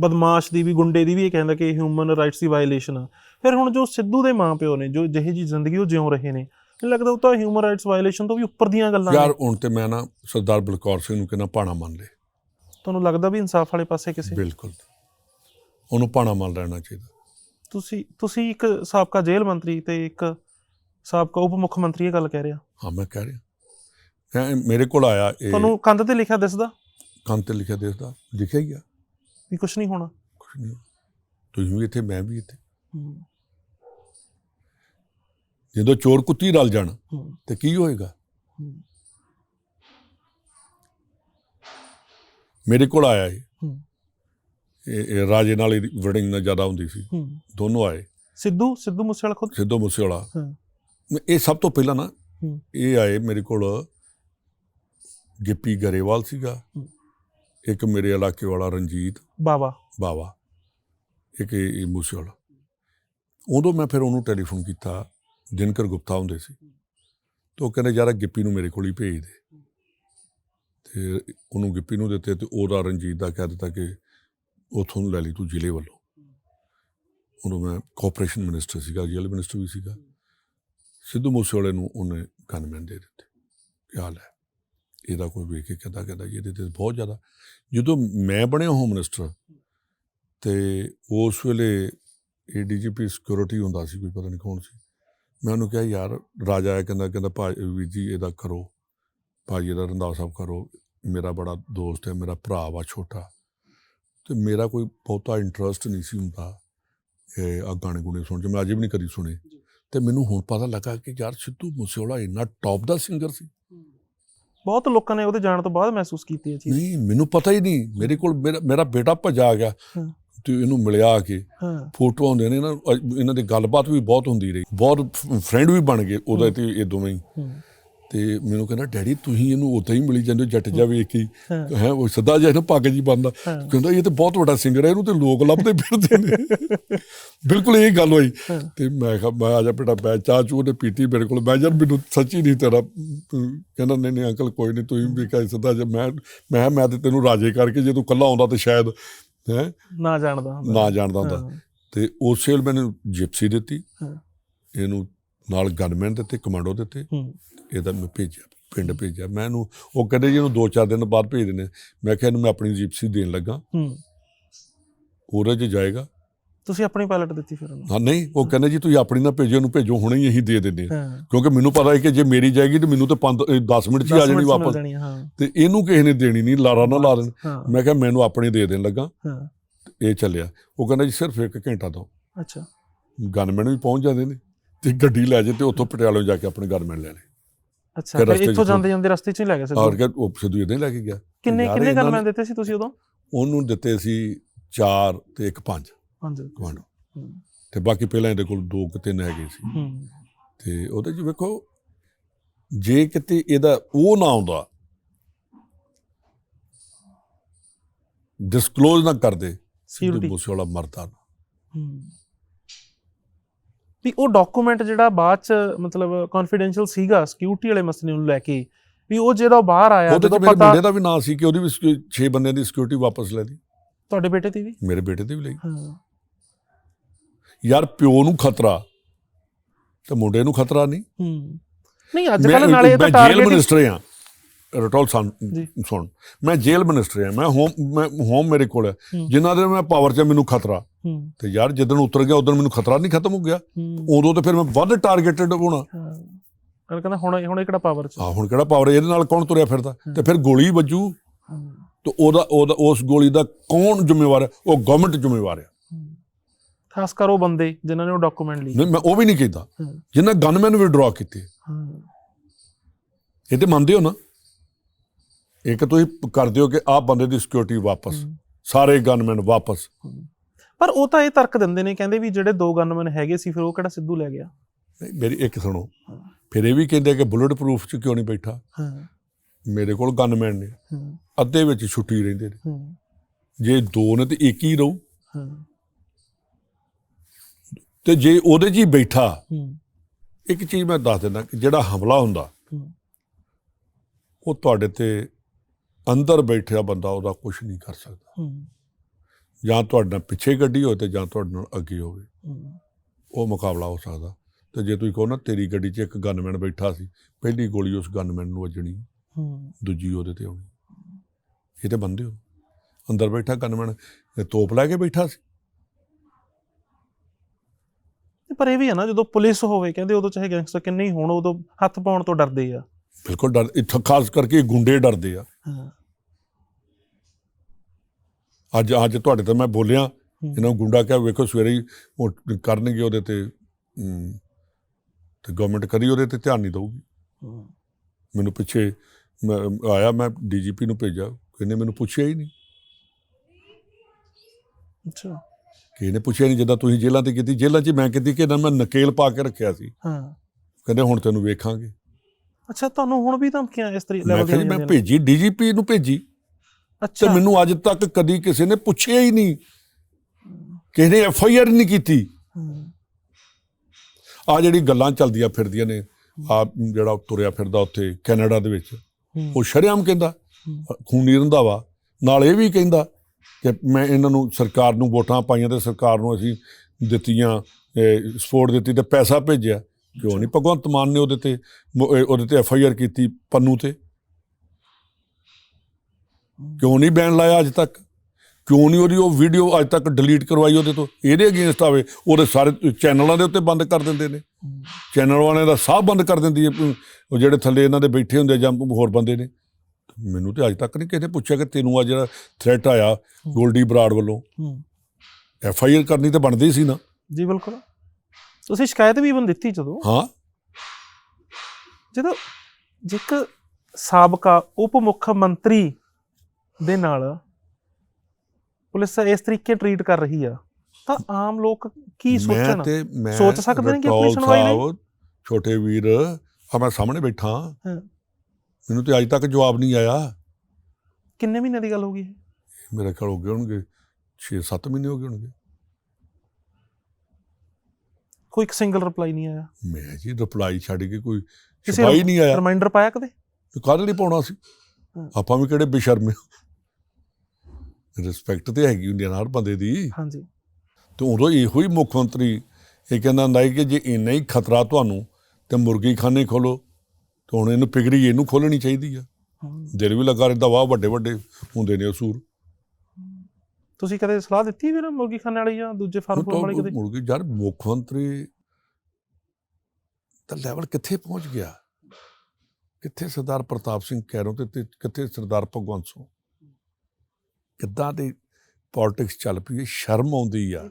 ਬਦਮਾਸ਼ ਦੀ ਵੀ ਗੁੰਡੇ ਦੀ ਵੀ ਇਹ ਕਹਿੰਦਾ ਕਿ ਹਿਊਮਨ ਰਾਈਟਸ ਦੀ ਵਾਇਲੇਸ਼ਨ ਆ। ਫਿਰ ਹੁਣ ਜੋ ਸਿੱਧੂ ਦੇ ਮਾਪਿਓ ਨੇ ਜੋ ਜਿਹੇ ਜੀ ਜ਼ਿੰਦਗੀ ਉਹ ਜਿਉ ਰਹੇ ਨੇ ਮੈਨੂੰ ਲੱਗਦਾ ਉਹ ਤਾਂ ਹਿਊਮਨ ਰਾਈਟਸ ਵਾਇਲੇਸ਼ਨ ਤੋਂ ਵੀ ਉੱਪਰ ਦੀਆਂ ਗੱਲਾਂ ਯਾਰ ਹੁਣ ਤੇ ਮੈਂ ਨਾ ਸਰਦਾਰ ਬਲਕੌਰ ਸਿੰਘ ਨੂੰ ਕਹਿੰਦਾ ਪਾਣਾ ਮੰਨ ਲੈ। ਤੁਹਾਨੂੰ ਲੱਗਦਾ ਵੀ ਇਨਸਾਫ ਵਾਲੇ ਪਾਸੇ ਕਿਸੇ? ਬਿਲਕੁਲ। ਉਹਨੂੰ ਪਾਣਾ ਮੰਨ ਲੈਣਾ ਚਾਹੀਦਾ। ਤੁਸੀਂ ਤੁਸੀਂ ਇੱਕ ਸਾਬਕਾ ਜੇਲ੍ਹ ਮੰਤਰੀ ਤੇ ਇੱਕ ਸਾਬਕਾ ਉਪ ਮੁੱਖ ਮੰਤਰੀ ਇਹ ਗੱਲ ਕਹਿ ਰਿਹਾ ਹਾਂ ਮੈਂ ਕਹਿ ਰਿਹਾ। ਇਹ ਮੇਰੇ ਕੋਲ ਆਇਆ ਇਹ ਤੁਹਾਨੂੰ ਕੰਧ ਤੇ ਲਿਖਿਆ ਦਿਸਦਾ? ਕੰਨ ਤੇ ਲਿਖਿਆ ਦੇਖਦਾ ਲਿਖਿਆ ਵੀ ਕੁਝ ਨਹੀਂ ਹੋਣਾ। ਨਹੀਂ। ਤੁਸੀਂ ਵੀ ਇੱਥੇ ਮੈਂ ਵੀ ਇੱਥੇ। ਜਦੋਂ ਚੋਰ ਕੁੱਤੀ ਰਲ ਜਾਣ ਤੇ ਕੀ ਹੋਏਗਾ? ਮੇਰੇ ਕੋਲ ਆਇਆ ਇਹ। ਰਾਜੇ ਨਾਲ ਵਡਿੰਗ ਨਾਲ ਜ਼ਿਆਦਾ ਹੁੰਦੀ ਸੀ। ਦੋਨੋਂ ਆਏ। ਸਿੱਧੂ ਸਿੱਧੂ ਮੂਸੇਵਾਲਾ ਖੁਦ? ਸਿੱਧੂ ਮੂਸੇਵਾਲਾ। ਹਾਂ। ਇਹ ਸਭ ਤੋਂ ਪਹਿਲਾਂ ਨਾ। ਇਹ ਆਏ ਮੇਰੇ ਕੋਲ ਗਿੱਪੀ ਗਰੇਵਾਲ ਸੀਗਾ। ਇੱਕ ਮੇਰੇ ਇਲਾਕੇ ਵਾਲਾ ਰਣਜੀਤ ਬਾਵਾ। ਬਾਵਾ ਇੱਕ ਇਹ ਇਹ ਮੂਸੇਵਾਲਾ ਉਦੋਂ ਮੈਂ ਫਿਰ ਉਹਨੂੰ ਟੈਲੀਫੋਨ ਕੀਤਾ ਦਿਨਕਰ ਗੁਪਤਾ ਹੁੰਦੇ ਸੀ। ਤੇ ਉਹ ਕਹਿੰਦੇ ਯਾਰ ਗਿੱਪੀ ਨੂੰ ਮੇਰੇ ਕੋਲ ਹੀ ਭੇਜ ਦੇ। ਤੇ ਉਹਨੂੰ ਗਿੱਪੀ ਨੂੰ ਦਿੱਤੇ ਤੇ ਉਹਦਾ ਰਣਜੀਤ ਦਾ ਕਹਿ ਦਿੱਤਾ ਕਿ ਉਥੋਂ ਲੈ ਲਈ ਤੂੰ ਜ਼ਿਲ੍ਹੇ ਵੱਲੋਂ। ਉਦੋਂ ਮੈਂ ਕੋਆਪਰੇਸ਼ਨ ਮਿਨਿਸਟਰ ਸੀਗਾ ਜੇਲ੍ਹ ਮਿਨਿਸਟਰ ਵੀ ਸੀਗਾ। ਸਿੱਧੂ ਮੂਸੇਵਾਲੇ ਨੂੰ ਉਹਨੇ ਗਨਮੈਨ ਦੇ ਦਿੱਤੇ। ਕੀ ਹਾਲ ਹੈ ਇਹਦਾ ਕੋਈ ਵੇਖ ਕੇ ਕਹਿੰਦਾ ਕਹਿੰਦਾ ਜੀ ਇਹਦੇ ਤੇ ਬਹੁਤ ਜ਼ਿਆਦਾ। ਜਦੋਂ ਮੈਂ ਬਣਿਆ ਹੋਮ ਮਿਨਿਸਟਰ ਤੇ ਉਸ ਵੇਲੇ ਏਡੀਜੀਪੀ ਸਿਕਿਉਰਿਟੀ ਹੁੰਦਾ ਸੀ ਕੋਈ ਪਤਾ ਨਹੀਂ ਕੌਣ ਸੀ। ਮੈਂ ਉਹਨੂੰ ਕਿਹਾ ਯਾਰ ਰਾਜਾ ਆਇਆ ਕਹਿੰਦਾ ਕਹਿੰਦਾ ਭਾ ਵੀਰ ਜੀ ਇਹਦਾ ਕਰੋ। ਭਾਜੀ ਇਹਦਾ ਰੰਧਾਵਾ ਸਾਹਿਬ ਕਰੋ। ਮੇਰਾ ਬੜਾ ਦੋਸਤ ਹੈ ਮੇਰਾ ਭਰਾ ਵਾ ਛੋਟਾ। ਤੇ ਮੇਰਾ ਕੋਈ ਬਹੁਤਾ ਇੰਟਰਸਟ ਨਹੀਂ ਸੀ ਹੁੰਦਾ ਇਹ ਆ ਗਾਣੇ ਗੁਣੇ ਸੁਣ ਚ। ਮੈਂ ਅਜੇ ਵੀ ਨਹੀਂ ਕਦੀ ਸੁਣੇ। ਤੇ ਮੈਨੂੰ ਹੁਣ ਪਤਾ ਲੱਗਾ ਕਿ ਯਾਰ ਸਿੱਧੂ ਮੂਸੇਵਾਲਾ ਇੰਨਾ ਟੌਪ ਦਾ ਸਿੰਗਰ ਸੀ। ਬਹੁਤ ਲੋਕਾਂ ਨੇ ਉਹਦੇ ਜਾਣ ਤੋਂ ਬਾਅਦ ਮਹਿਸੂਸ ਕੀਤੀ ਇਹ ਚੀਜ਼। ਨਹੀਂ ਮੈਨੂੰ ਪਤਾ ਹੀ ਨਹੀਂ। ਮੇਰੇ ਕੋਲ ਮੇਰਾ ਬੇਟਾ ਭਜਾ ਗਿਆ। ਤੇ ਇਹਨੂੰ ਮਿਲਿਆ ਆ ਕੇ। ਹਾਂ। ਫੋਟੋ ਹੁੰਦੇ ਨੇ ਨਾ ਅ- ਇਹਨਾਂ ਦੀ ਗੱਲਬਾਤ ਵੀ ਬਹੁਤ ਹੁੰਦੀ ਰਹੀ। ਬਹੁਤ ਫਰੈਂਡ ਵੀ ਬਣ ਗਏ ਉਹਦਾ ਤੇ ਇਹ ਦੋਵੇਂ ਹੂੰ, ਤੇ ਮੈਨੂੰ ਕਹਿੰਦਾ ਡੈਡੀ ਤੁਸੀਂ ਇਹਨੂੰ ਉਦਾਂ ਹੀ ਮਿਲੀ ਜਾਂਦੇ ਜੱਟ ਜਾ ਵੇਖ ਕੇ ਹਾਂ। ਉਹ ਸਦਾ ਜਿਹਾ ਨਾ ਪੱਗ ਜੀ ਬੰਦਾ। ਕਹਿੰਦਾ ਇਹ ਤਾਂ ਬਹੁਤ ਵੱਡਾ ਸਿੰਗਰ ਹੈ ਇਹਨੂੰ ਤੇ ਲੋਕ ਲੱਭਦੇ ਫਿਰਦੇ ਨੇ। ਬਿਲਕੁਲ ਇਹ ਗੱਲ ਹੋਈ। ਤੇ ਮੈਂ ਕਿਹਾ ਮੈਂ ਆ ਜਾ ਬੇਟਾ ਬੈ ਚਾਹ ਚੂਹ ਉਹਨੇ ਪੀਤੀ ਮੇਰੇ ਕੋਲ। ਮੈਂ ਯਾਰ ਮੈਨੂੰ ਸੱਚੀ ਨਹੀਂ ਤੇਰਾ ਕਹਿੰਦਾ ਨਹੀਂ ਨਹੀਂ ਅੰਕਲ ਕੋਈ ਨਹੀਂ ਤੁਸੀਂ ਵੀ ਕਹੇ ਸਦਾ ਜੇ ਮੈਂ ਮੈਂ ਮੈਂ ਤੇ ਤੈਨੂੰ ਰਾਜੇ ਕਰਕੇ ਜੇ ਤੂੰ ਕੱਲਾ ਆਉਂਦਾ ਤੇ ਸ਼ਾਇਦ ਹੈ? ਨਾ ਜਾਣਦਾ ਹੁੰਦਾ। ਨਾ ਜਾਣਦਾ ਹੁੰਦਾ। ਤੇ ਉਸੇ ਵੇਲੇ ਮੈਨੂੰ ਜਿਪਸੀ ਦਿੱਤੀ। ਇਹਨੂੰ ਨਾਲ ਗਨਮੈਨ ਦਿੱਤੇ ਕਮਾਂਡੋ ਦਿੱਤੇ। ਹੂੰ। ਇਹਦਾ ਮੈਂ ਭੇਜਿਆ ਪਿੰਡ ਭੇਜਿਆ। ਮੈਂ ਇਹਨੂੰ ਉਹ ਕਹਿੰਦੇ ਜੀ ਇਹਨੂੰ 2-4 ਦਿਨ ਬਾਅਦ ਭੇਜ ਦਿੰਦੇ ਮੈਂ ਕਿਹਾ ਇਹਨੂੰ ਮੈਂ ਆਪਣੀ ਜਿਪਸੀ ਦੇਣ ਲੱਗਾ। ਹੂੰ। ਉਹਦੇ 'ਚ ਜਾਏਗਾ। ਤੁਸੀਂ ਆਪਣੀ ਪਾਇਲਟ ਦਿੱਤੀ ਫਿਰ ਉਹਨੂੰ? ਹਾਂ ਨਹੀਂ ਉਹ ਕਹਿੰਦੇ ਜੀ ਤੁਸੀਂ ਆਪਣੀ ਨਾ ਭੇਜੋ ਇਹਨੂੰ ਭੇਜੋ ਹੁਣੇ ਹੀ ਅਸੀਂ ਦੇ ਦਿੰਦੇ ਹਾਂ। ਕਿਉਂਕਿ ਮੈਨੂੰ ਪਤਾ ਹੈ ਕਿ ਜੇ ਮੇਰੀ ਜਾਏਗੀ ਤੇ ਮੈਨੂੰ ਤਾਂ 10 ਮਿੰਟ 'ਚ ਹੀ ਆ ਜਾਣੀ ਵਾਪਸ। ਤੇ ਇਹਨੂੰ ਕਿਸੇ ਨੇ ਦੇਣੀ ਨਹੀਂ ਲਾਰਾ ਨਾ ਲਾ ਦੇਣ। ਮੈਂ ਕਿਹਾ ਮੈਨੂੰ ਆਪਣੀ ਦੇ ਦੇਣ ਲੱਗਾ। ਹਾਂ। ਇਹ ਚੱਲਿਆ। ਉਹ ਕਹਿੰਦਾ ਜੀ ਸਿਰਫ ਇੱਕ ਘੰਟਾ ਦਿਓ ਅੱਛਾ। ਗਨਮੈਨ ਵੀ ਪਹੁੰਚ ਜਾਂਦੇ ਨੇ। ਤੇ ਗੱਡੀ ਲੈ ਜੇ ਤੇ ਉੱਥੋਂ ਪਟਿਆਲੇ ਜਾ ਕੇ ਆਪਣੇ ਗਨਮੈਨ ਲੈ ਲੈ ਅੱਛਾ ਫਿਰ ਇੱਥੋਂ ਜਾਂਦੇ ਜਾਂਦੇ ਰਸਤੇ 'ਚ ਹੀ ਲੈ ਔਰ ਸਿੱਧੂ? ਕਿ ਉਹ ਸਿੱਧੂ ਇਦਾਂ ਹੀ ਲੈ ਕੇ ਗਿਆ। ਕਿੰਨੇ ਕਿੰਨੇ ਇਹਨਾਂ ਗੱਲ ਮੈਂ ਨੇ- ਦਿੱਤੇ ਸੀ ਤੁਸੀਂ ਉਦੋਂ? ਉਹਨੂੰ ਦਿੱਤੇ ਸੀ 4 ਤੇ ਇੱਕ 5 ਹਾਂਜੀ ਕਮਾਂਡੋ। ਤੇ ਬਾਕੀ ਪਹਿਲਾਂ ਇਹਦੇ ਕੋਲ ਦੋ ਕਿ ਤਿੰਨ ਹੈਗੇ ਸੀ। ਤੇ ਉਹਦੇ 'ਚ ਵੇਖੋ ਜੇ ਕਿਤੇ ਇਹਦਾ ਉਹ ਨਾ ਆਉਂਦਾ ਡਿਸਕਲੋਜ਼ ਨਾ ਕਰਦੇ ਸਿੱਧੂ Security। ਮੂਸੇਵਾਲਾ ਮਰਦਾ ਹੂੰ। ਵੀ ਉਹ ਡਾਕੂਮੈਂਟ ਜਿਹੜਾ ਬਾਅਦ ਚ ਮਤਲਬ ਕੌਨਫੀਡੈਂਸ਼ੀਅਲ ਸੀਗਾ ਸਿਕਿਉਰਿਟੀ ਵਾਲੇ ਮਸਲੇ ਨੂੰ ਲੈ ਕੇ ਵੀ ਉਹ ਜਿਹੜਾ ਬਾਹਰ ਆਇਆ ਜਦੋਂ ਪਤਾ ਮੁੰਡੇ ਦਾ ਵੀ ਨਾਂ ਸੀ ਕਿ ਉਹਦੀ ਵੀ 6 ਬੰਦਿਆਂ ਦੀ ਸਿਕਿਉਰਿਟੀ ਵਾਪਸ ਲੈ ਲਈ। ਤੁਹਾਡੇ ਬੇਟੇ ਦੀ ਵੀ? ਮੇਰੇ ਬੇਟੇ ਦੀ ਵੀ ਲਈ। ਹਾਂ। ਯਾਰ ਪਿਓ ਨੂੰ ਖਤਰਾ ਤੇ ਮੁੰਡੇ ਨੂੰ ਖਤਰਾ ਨਹੀਂ। ਹੂੰ। ਨਹੀਂ ਅੱਜ ਕੱਲ ਨਾਲੇ ਇਹ ਤਾਂ ਮੈਂ ਜੇਲ੍ਹ ਟਾਰਗੇਟ ਮਿਨਿਸਟਰ ਆ ਰਟੋਲ ਸੁਣ ਮੈਂ ਜੇਲ੍ਹ ਮਿਨਿਸਟਰ ਆ ਮੈਂ ਹੋਮ ਮੈਂ ਹੋਮ ਮੇਰੇ ਕੋਲ ਹੈ। ਜਿਨ੍ਹਾਂ ਦੇ ਮੈਂ ਪਾਵਰ 'ਚ ਮੈਨੂੰ ਖਤਰਾ। ਤੇ ਯਾਰ ਜਦੋਂ ਉਤਰ ਗਿਆ ਉਦੋਂ ਮੈਨੂੰ ਖਤਰਾ ਨਹੀਂ ਖਤਮ ਹੋ ਗਿਆ। ਉਦੋਂ ਤੇ ਫਿਰ ਮੈਂ ਵੱਧ ਟਾਰਗੇਟਡ ਹੋਣਾ। ਹਾਂ। ਗੱਲ ਕਹਿੰਦਾ ਹੁਣ ਹੁਣ ਇਹ ਕਿਹੜਾ ਪਾਵਰ ਚ? ਆ ਹੁਣ ਕਿਹੜਾ ਪਾਵਰ ਇਹਦੇ ਨਾਲ ਕੌਣ ਤੁਰਿਆ ਫਿਰਦਾ? ਤੇ ਫਿਰ ਗੋਲੀ ਵੱਜੂ। ਤੇ ਉਹਦਾ ਉਹਦਾ ਉਸ ਗੋਲੀ ਦਾ ਕੌਣ ਜ਼ਿੰਮੇਵਾਰ ਹੈ? ਉਹ ਗਵਰਨਮੈਂਟ ਜ਼ਿੰਮੇਵਾਰ ਹੈ। ਖਾਸ ਕਰ ਉਹ ਬੰਦੇ ਜਿਨ੍ਹਾਂ ਨੇ ਉਹ ਡਾਕੂਮੈਂਟ ਲਈ। ਨਹੀਂ ਮੈਂ ਉਹ ਵੀ ਨਹੀਂ ਕਹਿੰਦਾ। ਜਿਨ੍ਹਾਂ ਗਨਮੈਨ ਵਿਡਰਾ ਕੀਤੇ। ਹੂੰ, ਇਹ ਤੇ ਮੰਨਦੇ ਹੋ ਨਾ? ਇੱਕ ਤੁਸੀਂ ਕਰਦੇ ਹੋ ਕਿ ਆਹ ਬੰਦੇ ਦੀ ਸਿਕਿਉਰਿਟੀ ਵਾਪਸ। ਸਾਰੇ ਗਨਮੈਨ ਵਾਪਸ। ਪਰ ਉਹ ਤਾਂ ਇਹ ਤਰਕ ਦਿੰਦੇ ਨੇ ਕਹਿੰਦੇ ਵੀ ਜਿਹੜੇ ਦੋ ਗਨਮੈਨ ਹੈਗੇ ਸੀ ਫਿਰ ਉਹ ਕਿਹੜਾ ਸਿੱਧੂ ਲੈ ਗਿਆ? ਮੇਰੀ ਇੱਕ ਸੁਣੋ। ਫਿਰ ਇਹ ਵੀ ਕਹਿੰਦੇ ਕਿ ਬੁਲਟ ਪ੍ਰੂਫ ਚ ਕਿਉਂ ਨਹੀਂ ਬੈਠਾ? ਹਾਂ। ਮੇਰੇ ਕੋਲ ਗਨਮੈਨ ਨੇ। ਹੂੰ। ਅੱਧੇ ਵਿੱਚ ਛੁੱਟੀ ਰਹਿੰਦੇ ਨੇ। ਹੂੰ। ਜੇ ਦੋ ਨੇ ਤੇ ਇੱਕ ਹੀ ਰਹੂ। ਹਾਂ। ਤੇ ਜੇ ਉਹਦੇ 'ਚ ਹੀ ਬੈਠਾ ਹੂੰ। ਇੱਕ ਚੀਜ਼ ਮੈਂ ਦੱਸ ਦਿੰਦਾ ਕਿ ਜਿਹੜਾ ਹਮਲਾ ਹੁੰਦਾ ਉਹ ਤੁਹਾਡੇ ਤੇ ਅੰਦਰ ਬੈਠਿਆ ਬੰਦਾ ਉਹਦਾ ਕੁਝ ਨਹੀਂ ਕਰ ਸਕਦਾ। ਹੂੰ। ਜਾਂ ਤੁਹਾਡੇ ਨਾਲ ਪਿੱਛੇ ਗੱਡੀ ਹੋਵੇ ਤੇ ਜਾਂ ਤੁਹਾਡੇ ਨਾਲ ਅੱਗੇ ਹੋਵੇ। ਉਹ ਮੁਕਾਬਲਾ ਹੋ ਸਕਦਾ। ਤੇ ਜੇ ਤੁਸੀਂ ਕਹੋ ਨਾ ਤੇਰੀ ਗੱਡੀ 'ਚ ਇੱਕ ਗਨਮੈਨ ਬੈਠਾ ਸੀ ਪਹਿਲੀ ਗੋਲੀ ਉਸ ਗਨਮੈਨ ਨੂੰ ਵੱਜਣੀ ਹੂੰ। ਦੂਜੀ ਉਹਦੇ ਤੇ ਆਉਣੀ। ਇਹ ਤੇ ਬੰਦੇ ਹੋ। ਅੰਦਰ ਬੈਠਾ ਗਨਮੈਨ ਤੋਪ ਲੈ ਕੇ ਬੈਠਾ ਸੀ। ਪਰ ਇਹ ਵੀ ਹੈ ਨਾ ਜਦੋਂ ਪੁਲਿਸ ਹੋਵੇ ਕਹਿੰਦੇ ਉਦੋਂ ਚਾਹੇ ਗੈਂਗਸਟਰ ਕਿੰਨੇ ਹੀ ਹੋਣ ਉਦੋਂ ਹੱਥ ਪਾਉਣ ਤੋਂ ਡਰਦੇ ਆ। ਬਿਲਕੁਲ ਡਰ ਇੱਥੋਂ ਖਾਸ ਕਰਕੇ ਗੁੰਡੇ ਡਰਦੇ ਆ। ਹਾਂ। ਅੱਜ ਅੱਜ ਤੁਹਾਡੇ ਤੇ ਮੈਂ ਬੋਲਿਆ। ਇਹਨਾਂ ਨੂੰ ਗੁੰਡਾ ਕਿਹਾ ਵੇਖੋ ਸਵੇਰੇ ਹੀ ਉਹ ਕਰਨਗੇ ਉਹਦੇ ਤੇ ਤੇ ਗਵਰਨਮੈਂਟ ਕਰੀ ਉਹਦੇ ਤੇ ਧਿਆਨ ਨਹੀਂ ਦਊਗੀ। ਮੈਨੂੰ ਪਿੱਛੇ ਆਇਆ ਮੈਂ ਡੀਜੀਪੀ ਨੂੰ ਭੇਜਿਆ ਕਿਹਨੇ ਮੈਨੂੰ ਪੁੱਛਿਆ ਹੀ ਨਹੀਂ। ਅੱਛਾ। ਕਿਸੇ ਨੇ ਪੁੱਛਿਆ ਨਹੀਂ ਜਿੱਦਾਂ ਤੁਸੀਂ ਜੇਲ੍ਹਾਂ ਤੇ ਕੀਤੀ ਜੇਲ੍ਹਾਂ 'ਚ ਮੈਂ ਕੀਤੀ ਕਿ ਨਾ ਮੈਂ ਨਕੇਲ ਪਾ ਕੇ ਰੱਖਿਆ ਸੀ। ਹਾਂ। ਕਹਿੰਦੇ ਹੁਣ ਤੈਨੂੰ ਵੇਖਾਂਗੇ। ਅੱਛਾ ਤੁਹਾਨੂੰ ਹੁਣ ਵੀ ਧਮਕੀਆਂ ਇਸ ਤਰੀਕੇ ਲੈਵਲ ਦੀਆਂ ਮੈਂ? ਭੇਜੀ ਡੀਜੀਪੀ ਨੂੰ ਭੇਜੀ। ਤੇ ਅੱਛਾ। ਮੈਨੂੰ ਅੱਜ ਤੱਕ ਕਦੀ ਕਿਸੇ ਨੇ ਪੁੱਛਿਆ ਹੀ ਨਹੀਂ। ਕਿਸੇ ਨੇ ਐਫ ਆਈ ਆਰ ਨਹੀਂ ਕੀਤੀ। ਆ ਜਿਹੜੀ ਗੱਲਾਂ ਚੱਲਦੀਆਂ ਫਿਰਦੀਆਂ ਨੇ ਆ ਜਿਹੜਾ ਤੁਰਿਆ ਫਿਰਦਾ ਉੱਥੇ ਕੈਨੇਡਾ ਦੇ ਵਿੱਚ ਉਹ ਸ਼ਰੇਆਮ ਕਹਿੰਦਾ ਖੂਨੀ ਰੰਧਾਵਾ। ਨਾਲ ਇਹ ਵੀ ਕਹਿੰਦਾ ਕਿ ਮੈਂ ਇਹਨਾਂ ਨੂੰ ਸਰਕਾਰ ਨੂੰ ਵੋਟਾਂ ਪਾਈਆਂ ਤੇ ਸਰਕਾਰ ਨੂੰ ਅਸੀਂ ਦਿੱਤੀਆਂ ਸਪੋਰਟ ਦਿੱਤੀ ਤੇ ਪੈਸਾ ਭੇਜਿਆ। ਕਿਉਂ ਨਹੀਂ ਭਗਵੰਤ ਮਾਨ ਨੇ ਉਹਦੇ ਤੇ ਉਹਦੇ ਤੇ ਐਫ ਆਈ ਆਰ ਕੀਤੀ ਪੰਨੂ ਤੇ। ਕਿਉਂ ਨਹੀਂ ਬੈਨ ਲਾਇਆ ਅੱਜ ਤੱਕ? ਕਿਉਂ ਨਹੀਂ ਉਹਦੀ ਉਹ ਵੀਡੀਓ ਅੱਜ ਤੱਕ ਡਿਲੀਟ ਕਰਵਾਈ ਉਹਦੇ ਤੋਂ? ਇਹਦੇ ਅਗੇਂਸਟ ਆਵੇ ਉਹਦੇ ਸਾਰੇ ਚੈਨਲਾਂ ਦੇ ਉੱਤੇ ਬੰਦ ਕਰ ਦਿੰਦੇ ਨੇ। ਚੈਨਲ ਵਾਲਿਆਂ ਦਾ ਸਾਹ ਬੰਦ ਕਰ ਦਿੰਦੀ ਹੈ ਉਹ ਜਿਹੜੇ ਥੱਲੇ ਇਹਨਾਂ ਦੇ ਬੈਠੇ ਹੁੰਦੇ ਜਾਂ ਹੋਰ ਬੰਦੇ ਨੇ। ਮੈਨੂੰ ਤੇ ਅੱਜ ਤੱਕ ਨਹੀਂ ਕਿਸੇ ਨੇ ਪੁੱਛਿਆ ਕਿ ਤੈਨੂੰ ਆ ਜਿਹੜਾ ਥ੍ਰੈਟ ਆਇਆ ਗੋਲਡੀ ਬਰਾੜ ਵੱਲੋਂ। ਐਫ ਆਈ ਆਰ ਕਰਨੀ ਤਾਂ ਬਣਦੀ ਸੀ ਨਾ। ਜੀ ਬਿਲਕੁਲ। ਤੁਸੀਂ ਸ਼ਿਕਾਇਤ ਵੀ ਬਨ ਦਿੱਤੀ ਜਦੋਂ। ਹਾਂ। ਜਦੋਂ ਜਿੱਕ ਸਾਬਕਾ ਉਪ ਮੁੱਖ ਮੰਤਰੀ ਦੇ ਨਾਲ ਪੁਲਿਸ ਇਸ ਤਰੀਕੇ ਟਰੀਟ ਕਰ ਰਹੀ ਆ। ਤਾਂ ਆਮ ਲੋਕ ਕੀ ਸੋਚਣ? ਸੋਚ ਸਕਦੇ ਨੇ ਕਿ ਆਪਣੀ ਸੁਣਵਾਈ ਨਹੀਂ? ਛੋਟੇ ਵੀਰ ਆ ਮੈਂ ਸਾਹਮਣੇ ਬੈਠਾ। ਮੈਨੂੰ ਤੇ ਅੱਜ ਤੱਕ ਜਵਾਬ ਨਹੀਂ ਆਇਆ। ਕਿੰਨੇ ਮਹੀਨੇ ਦੀ ਗੱਲ ਹੋ ਗਈ? ਇਹ? ਮੇਰੇ ਖਿਆਲ ਹੋ ਗਏ ਹੋਣਗੇ 6-7 ਮਹੀਨੇ ਹੋ ਗਏ ਹੋਣਗੇ। ਕੋਈ ਇੱਕ ਸਿੰਗਲ ਰਿਪਲਾਈ ਨਹੀਂ ਆਇਆ? ਮੈਂ ਜੀ ਰਿਪਲਾਈ ਛੱਡ ਕੇ ਕੋਈ ਸਿਪਾਹੀ ਨਹੀਂ ਆਇਆ। ਰਿਮਾਈਂਡਰ ਪਾਇਆ ਕਦੇ? ਕਾਹਦੇ ਲਈ ਪਾਉਣਾ ਸੀ। ਆਪਾਂ ਵੀ ਕਿਹੜੇ ਬੇਸ਼ਰਮੇ ਰਿਸਪੈਕਟ ਤੇ ਹੈਗੀ ਹੁੰਦੀ ਆ ਨਾ ਹਰ ਬੰਦੇ ਦੀ। ਹਾਂਜੀ। ਤੇ ਉਦੋਂ ਇਹੋ ਹੀ ਮੁੱਖ ਮੰਤਰੀ ਇਹ ਕਹਿੰਦਾ ਹੁੰਦਾ ਕਿ ਜੇ ਇੰਨਾ ਹੀ ਖਤਰਾ ਤੁਹਾਨੂੰ ਤੇ ਮੁਰਗੀ ਖਾਨੇ ਖੋਲੋ ਤੇ ਹੁਣ ਇਹਨੂੰ ਪਿਗਰੀ ਇਹਨੂੰ ਖੋਲਣੀ ਚਾਹੀਦੀ ਆ। ਦਿਲ ਵੀ ਲੱਗਾ ਰਹਿੰਦਾ ਵਾਹ ਵੱਡੇ ਵੱਡੇ ਹੁੰਦੇ ਨੇ ਅਸੂਰ ਤੁਸੀਂ ਕਦੇ ਸਲਾਹ ਦਿੱਤੀ ਵੀ ਨਾ ਮੁਰਗੀ ਖਾਣੇ ਵਾਲੀ ਜਾਂ ਦੂਜੇ ਫਾਰਮ ਫੂਰਮ ਵਾਲੀ ਕਦੇ? ਮੁਰਗੀ ਯਾਰ ਮੁੱਖ ਮੰਤਰੀ ਦਾ ਲੈਵਲ ਕਿੱਥੇ ਪਹੁੰਚ ਗਿਆ? ਕਿੱਥੇ ਸਰਦਾਰ ਪ੍ਰਤਾਪ ਸਿੰਘ ਕੈਰੋਂ ਤੇ ਤੇ ਕਿੱਥੇ ਸਰਦਾਰ ਭਗਵੰਤ ਸਿੰਘ? ਕਿੱਦਾਂ ਦੀ ਪੋਲਿਟਿਕਸ ਚੱਲ ਪਈ ਹੈ ਸ਼ਰਮ ਆਉਂਦੀ ਆ।